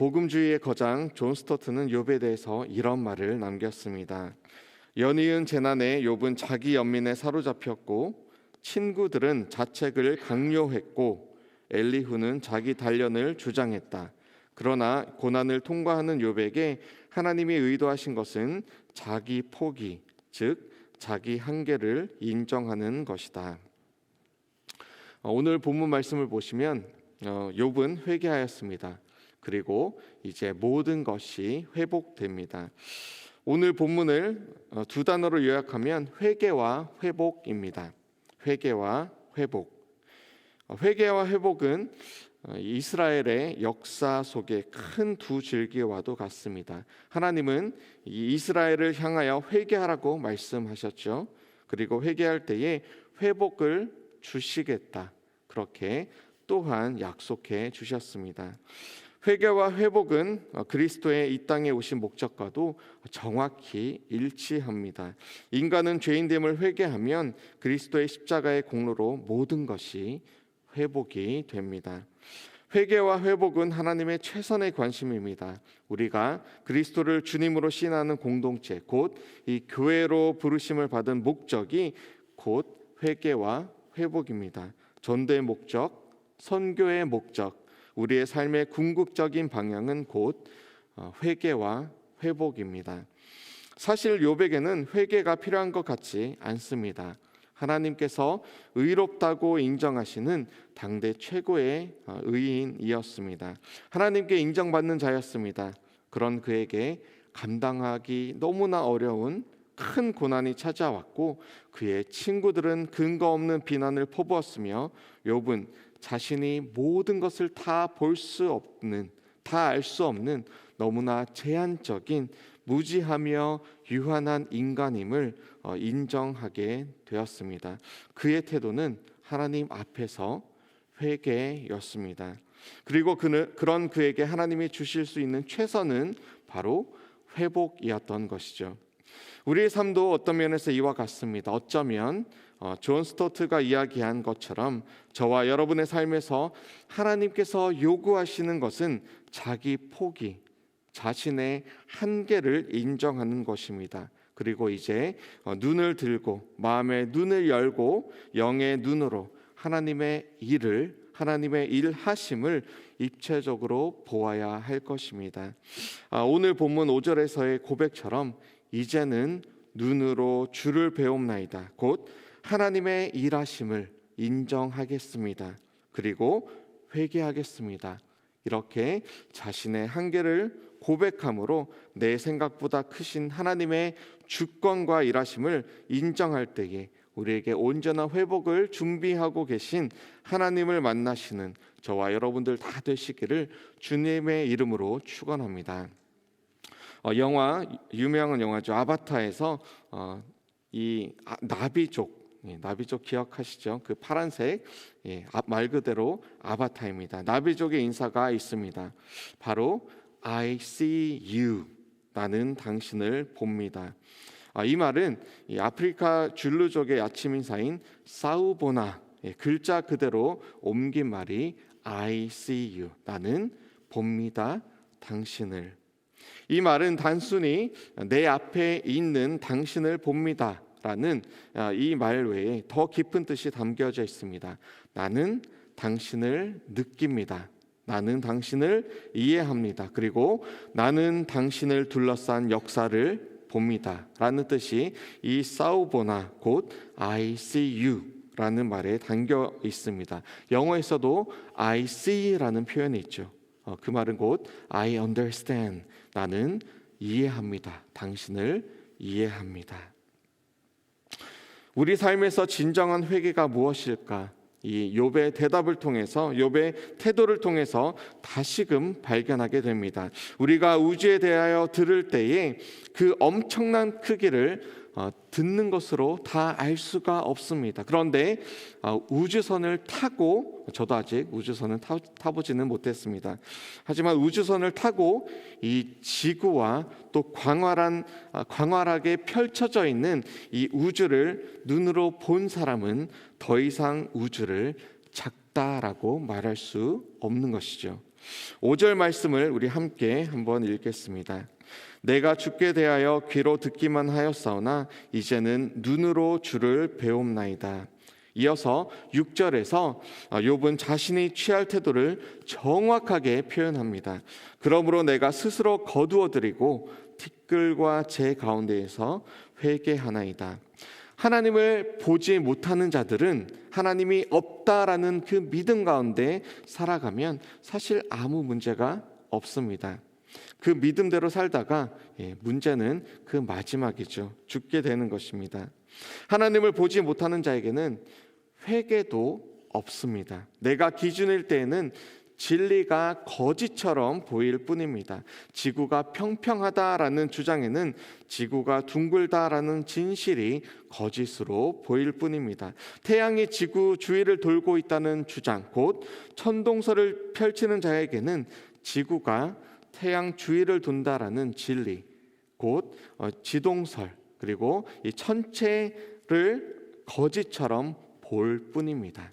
복음주의의 거장 존 스토트는 욥에 대해서 이런 말을 남겼습니다. 연이은 재난에 욥은 자기 연민에 사로잡혔고 친구들은 자책을 강요했고 엘리후는 자기 단련을 주장했다. 그러나 고난을 통과하는 욥에게 하나님이 의도하신 것은 자기 포기, 즉 자기 한계를 인정하는 것이다. 어, 오늘 본문 말씀을 보시면 어, 욥은 회개하였습니다. 그리고 이제 모든 것이 회복됩니다. 오늘 본문을 어, 두 단어로 요약하면 회개와 회복입니다. 회개와 회복. 어, 회개와 회복은 어, 이스라엘의 역사 속에 큰 두 줄기와도 같습니다. 하나님은 이 이스라엘을 향하여 회개하라고 말씀하셨죠. 그리고 회개할 때에 회복을 주시겠다. 그렇게 또한 약속해 주셨습니다. 회개와 회복은 어, 그리스도의 이 땅에 오신 목적과도 정확히 일치합니다. 인간은 죄인됨을 회개하면 그리스도의 십자가의 공로로 모든 것이 회복이 됩니다. 회개와 회복은 하나님의 최선의 관심입니다. 우리가 그리스도를 주님으로 신하는 공동체, 곧 이 교회로 부르심을 받은 목적이 곧 회개와 회복입니다. 전도의 목적, 선교의 목적, 우리의 삶의 궁극적인 방향은 곧 어, 회개와 회복입니다. 사실 욥에게는 회개가 필요한 것 같지 않습니다. 하나님께서 의롭다고 인정하시는 당대 최고의 어, 의인이었습니다. 하나님께 인정받는 자였습니다. 그런 그에게 감당하기 너무나 어려운 큰 고난이 찾아왔고 그의 친구들은 근거 없는 비난을 퍼부었으며 욥은 자신이 모든 것을 다 볼 수 없는 다 알 수 없는 너무나 제한적인 무지하며 유한한 인간임을 어, 인정하게 되었습니다. 그의 태도는 하나님 앞에서 회개였습니다. 그리고 그는 그런 그에게 하나님이 주실 수 있는 최선은 바로 회복이었던 것이죠. 우리의 삶도 어떤 면에서 이와 같습니다. 어쩌면 어, 존 스토트가 이야기한 것처럼 저와 여러분의 삶에서 하나님께서 요구하시는 것은 자기 포기, 자신의 한계를 인정하는 것입니다. 그리고 이제 어, 눈을 들고 마음의 눈을 열고 영의 눈으로 하나님의 일을 하나님의 일하심을 입체적으로 보아야 할 것입니다. 아, 오늘 본문 5절에서의 고백처럼 이제는 눈으로 주를 배움나이다. 곧 하나님의 일하심을 인정하겠습니다. 그리고 회개하겠습니다. 이렇게 자신의 한계를 고백함으로 내 생각보다 크신 하나님의 주권과 일하심을 인정할 때에 우리에게 온전한 회복을 준비하고 계신 하나님을 만나시는 저와 여러분들 다 되시기를 주님의 이름으로 축원합니다. 어, 영화 유명한 영화죠 아바타에서 어, 이 아, 나비족 예, 나비족 기억하시죠? 그 파란색 예, 아, 말 그대로 아바타입니다. 나비족의 인사가 있습니다. 바로 I see you 나는 당신을 봅니다. 아, 이 말은 이 아프리카 줄루족의 아침 인사인 사우보나 예, 글자 그대로 옮긴 말이 I see you 나는 봅니다 당신을 이 말은 단순히 내 앞에 있는 당신을 봅니다. 라는 아, 이말 외에 더 깊은 뜻이 담겨져 있습니다. 나는 당신을 느낍니다. 나는 당신을 이해합니다. 그리고 나는 당신을 둘러싼 역사를 봅니다. 라는 뜻이 이 사우보나 곧 I see you 라는 말에 담겨 있습니다. 영어에서도 I see라는 표현이 있죠. 어, 그 말은 곧 I understand. 나는 이해합니다. 당신을 이해합니다. 우리 삶에서 진정한 회개가 무엇일까? 이 욥의 대답을 통해서 욥의 태도를 통해서 다시금 발견하게 됩니다. 우리가 우주에 대하여 들을 때에 그 엄청난 크기를 어, 듣는 것으로 다 알 수가 없습니다. 그런데 어, 우주선을 타고 저도 아직 우주선을 타, 타보지는 못했습니다. 하지만 우주선을 타고 이 지구와 또 광활한 아, 광활하게 펼쳐져 있는 이 우주를 눈으로 본 사람은 더 이상 우주를 작다라고 말할 수 없는 것이죠. 5절 말씀을 우리 함께 한번 읽겠습니다. 내가 죽게 대하여 귀로 듣기만 하였사오나 이제는 눈으로 주를 배움나이다. 이어서 6절에서 욥은 자신이 취할 태도를 정확하게 표현합니다. 그러므로 내가 스스로 거두어 드리고 티끌과 제 가운데에서 회개하나이다. 하나님을 보지 못하는 자들은 하나님이 없다라는 그 믿음 가운데 살아가면 사실 아무 문제가 없습니다. 그 믿음대로 살다가 예, 문제는 그 마지막이죠. 죽게 되는 것입니다. 하나님을 보지 못하는 자에게는 회개도 없습니다. 내가 기준일 때에는 진리가 거짓처럼 보일 뿐입니다. 지구가 평평하다라는 주장에는 지구가 둥글다라는 진실이 거짓으로 보일 뿐입니다. 태양이 지구 주위를 돌고 있다는 주장, 곧 천동설을 펼치는 자에게는 지구가 태양 주위를 돈다라는 진리, 곧 어, 지동설 그리고 이 천체를 거짓처럼 볼 뿐입니다.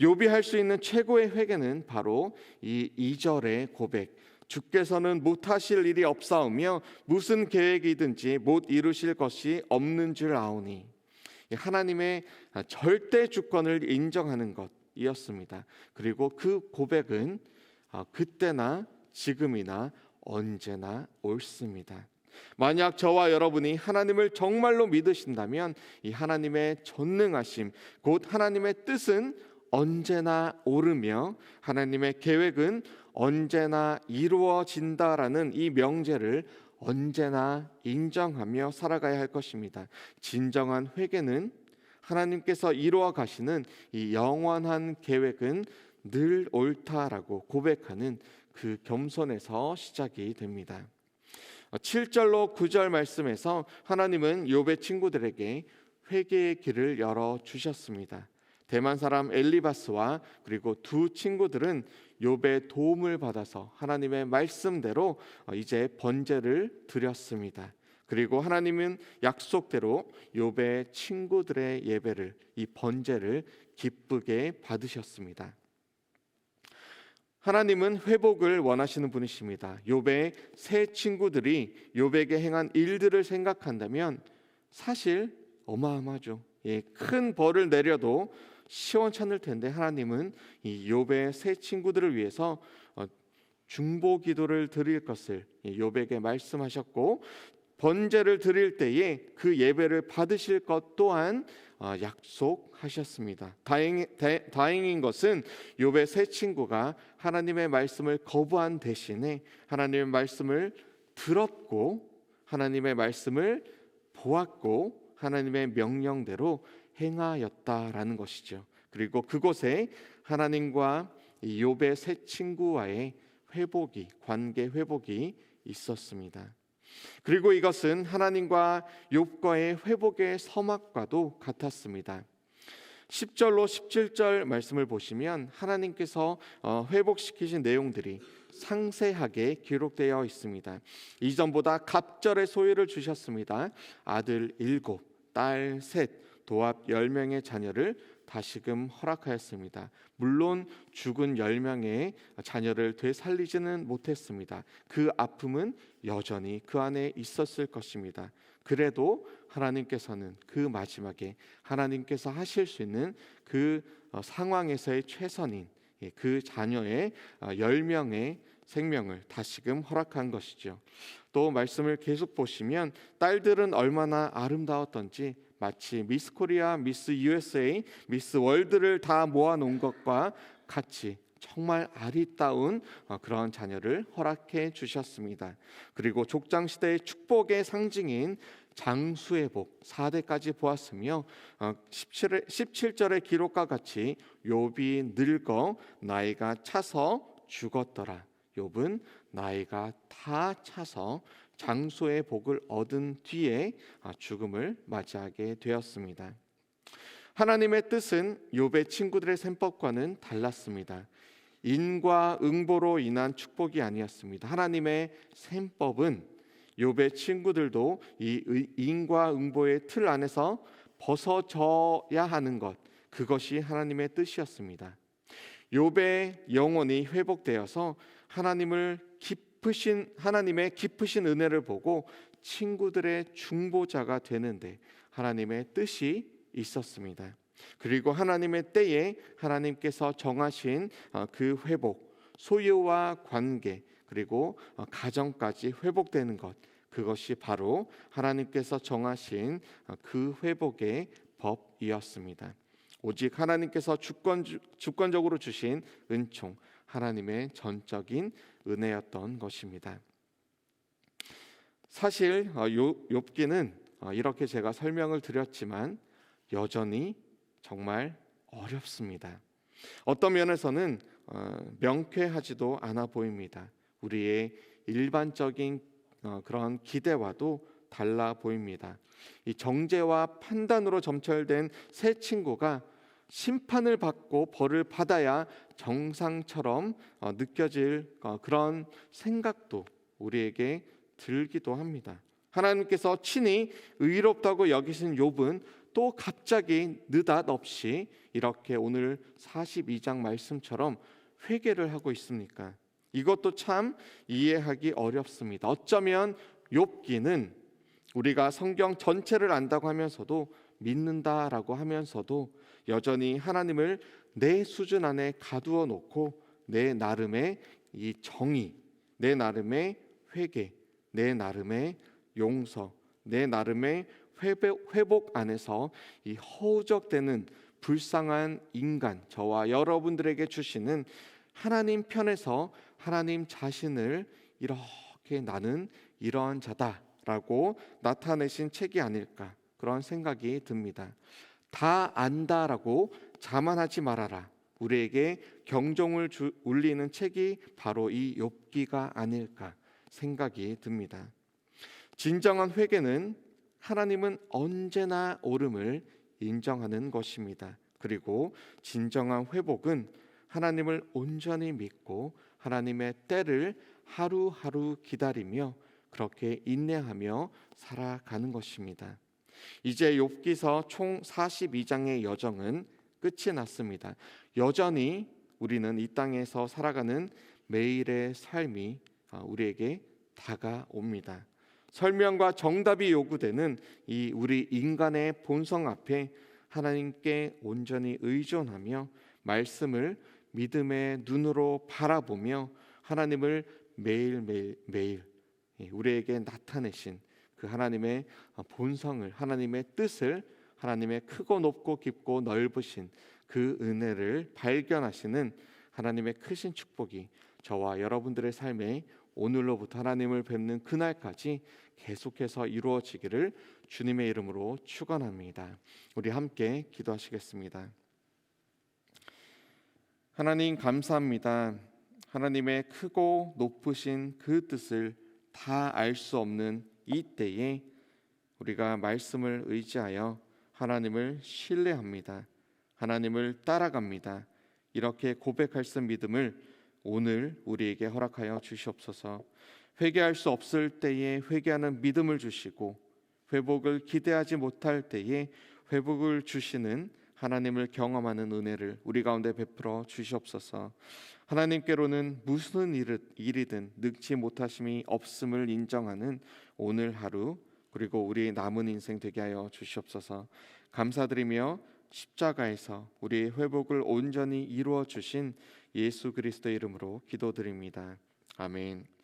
욥이 할수 있는 최고의 회개는 바로 이 2절의 고백. 주께서는 못하실 일이 없사오며 무슨 계획이든지 못 이루실 것이 없는 줄 아오니 하나님의 절대 주권을 인정하는 것이었습니다. 그리고 그 고백은 어, 그때나 지금이나 언제나 옳습니다. 만약 저와 여러분이 하나님을 정말로 믿으신다면 이 하나님의 전능하심, 곧 하나님의 뜻은 언제나 오르며 하나님의 계획은 언제나 이루어진다라는 이 명제를 언제나 인정하며 살아가야 할 것입니다. 진정한 회개는 하나님께서 이루어 가시는 이 영원한 계획은 늘 옳다라고 고백하는 그 겸손에서 시작이 됩니다. 7절로 9절 말씀에서 하나님은 욥의 친구들에게 회개의 길을 열어 주셨습니다. 대만 사람 엘리바스와 그리고 두 친구들은 욥의 도움을 받아서 하나님의 말씀대로 이제 번제를 드렸습니다. 그리고 하나님은 약속대로 욥의 친구들의 예배를 이 번제를 기쁘게 받으셨습니다. 하나님은 회복을 원하시는 분이십니다. 욥의 세 친구들이 욥에게 행한 일들을 생각한다면 사실 어마어마하죠. 예, 큰 벌을 내려도 시원찮을 텐데 하나님은 이 욥의 세 친구들을 위해서 어, 중보 기도를 드릴 것을 욥에게 말씀하셨고 번제를 드릴 때에 그 예배를 받으실 것 또한 어, 약속하셨습니다. 다행, 다행인 것은 욥의 세 친구가 하나님의 말씀을 거부한 대신에 하나님의 말씀을 들었고 하나님의 말씀을 보았고 하나님의 명령대로 행하였다라는 것이죠. 그리고 그곳에 하나님과 욥의 세 친구와의 회복이 관계 회복이 있었습니다. 그리고 이것은 하나님과 욥과의 회복의 서막과도 같았습니다. 10절로 17절 말씀을 보시면 하나님께서 어, 회복시키신 내용들이 상세하게 기록되어 있습니다. 이전보다 갑절의 소유를 주셨습니다. 아들 일곱, 딸 셋, 도합 열 명의 자녀를 다시금 허락하였습니다. 물론 죽은 열 명의 자녀를 되살리지는 못했습니다. 그 아픔은 여전히 그 안에 있었을 것입니다. 그래도 하나님께서는 그 마지막에 하나님께서 하실 수 있는 그 어, 상황에서의 최선인 예, 그 자녀의 어, 열 명의 생명을 다시금 허락한 것이죠. 또 말씀을 계속 보시면 딸들은 얼마나 아름다웠던지 마치 미스 코리아, 미스 USA, 미스 월드를 다 모아놓은 것과 같이 정말 아리따운 어, 그런 자녀를 허락해 주셨습니다. 그리고 족장 시대의 축복의 상징인 장수의 복 4대까지 보았으며 17, 어, 17절의 기록과 같이 욥이 늙어 나이가 차서 죽었더라. 욥은 나이가 다 차서 장소의 복을 얻은 뒤에 아, 죽음을 맞이하게 되었습니다. 하나님의 뜻은 욥의 친구들의 셈법과는 달랐습니다. 인과 응보로 인한 축복이 아니었습니다. 하나님의 셈법은 욥의 친구들도 이 인과 응보의 틀 안에서 벗어져야 하는 것 그것이 하나님의 뜻이었습니다. 욥의 영혼이 회복되어서 하나님을 깊 으신 하나님의 깊으신 은혜를 보고 친구들의 중보자가 되는데 하나님의 뜻이 있었습니다. 그리고 하나님의 때에 하나님께서 정하신 어, 그 회복, 소유와 관계 그리고 어, 가정까지 회복되는 것 그것이 바로 하나님께서 정하신 어, 그 회복의 법이었습니다. 오직 하나님께서 주권 주권적으로 주신 은총, 하나님의 전적인 은혜였던 것입니다. 사실 어, 요- 욥기는 어, 이렇게 제가 설명을 드렸지만 여전히 정말 어렵습니다. 어떤 면에서는 어, 명쾌하지도 않아 보입니다. 우리의 일반적인 어, 그런 기대와도 달라 보입니다. 이 정죄와 판단으로 점철된 새 친구가 심판을 받고 벌을 받아야 정상처럼 어, 느껴질 어, 그런 생각도 우리에게 들기도 합니다. 하나님께서 친히 의롭다고 여기신 욥은 또 갑자기 느닷없이 이렇게 오늘 42장 말씀처럼 회개를 하고 있습니까? 이것도 참 이해하기 어렵습니다. 어쩌면 욥기는 우리가 성경 전체를 안다고 하면서도 믿는다라고 하면서도 여전히 하나님을 내 수준 안에 가두어 놓고 내 나름의 이 정의, 내 나름의 회개, 내 나름의 용서, 내 나름의 회복, 안에서 이 허우적대는 불쌍한 인간 저와 여러분들에게 주시는 하나님 편에서 하나님 자신을 이렇게 나는 이러한 자다라고 나타내신 책이 아닐까 그런 생각이 듭니다. 다 안다라고 자만하지 말아라. 우리에게 경종을 주, 울리는 책이 바로 이 욥기가 아닐까 생각이 듭니다. 진정한 회개는 하나님은 언제나 옳음을 인정하는 것입니다. 그리고 진정한 회복은 하나님을 온전히 믿고 하나님의 때를 하루하루 기다리며 그렇게 인내하며 살아가는 것입니다. 이제 욥기서 총 42장의 여정은 끝이 났습니다. 여전히 우리는 이 땅에서 살아가는 매일의 삶이 아, 우리에게 다가옵니다. 설명과 정답이 요구되는 이 우리 인간의 본성 앞에 하나님께 온전히 의존하며 말씀을 믿음의 눈으로 바라보며 하나님을 매일매일 매일 우리에게 나타내신 그 하나님의 본성을 하나님의 뜻을 하나님의 크고 높고 깊고 넓으신 그 은혜를 발견하시는 하나님의 크신 축복이 저와 여러분들의 삶에 오늘로부터 하나님을 뵙는 그날까지 계속해서 이루어지기를 주님의 이름으로 축원합니다. 우리 함께 기도하시겠습니다. 하나님 감사합니다. 하나님의 크고 높으신 그 뜻을 다 알 수 없는 이 때에 우리가 말씀을 의지하여 하나님을 신뢰합니다. 하나님을 따라갑니다. 이렇게 고백할 수 믿음을 오늘 우리에게 허락하여 주시옵소서. 회개할 수 없을 때에 회개하는 믿음을 주시고 회복을 기대하지 못할 때에 회복을 주시는 하나님을 경험하는 은혜를 우리 가운데 베풀어 주시옵소서. 하나님께로는 무슨 일이든 늙지 못하심이 없음을 인정하는 오늘 하루 그리고 우리 남은 인생 되게 하여 주시옵소서. 감사드리며 십자가에서 우리의 회복을 온전히 이루어 주신 예수 그리스도의 이름으로 기도드립니다. 아멘.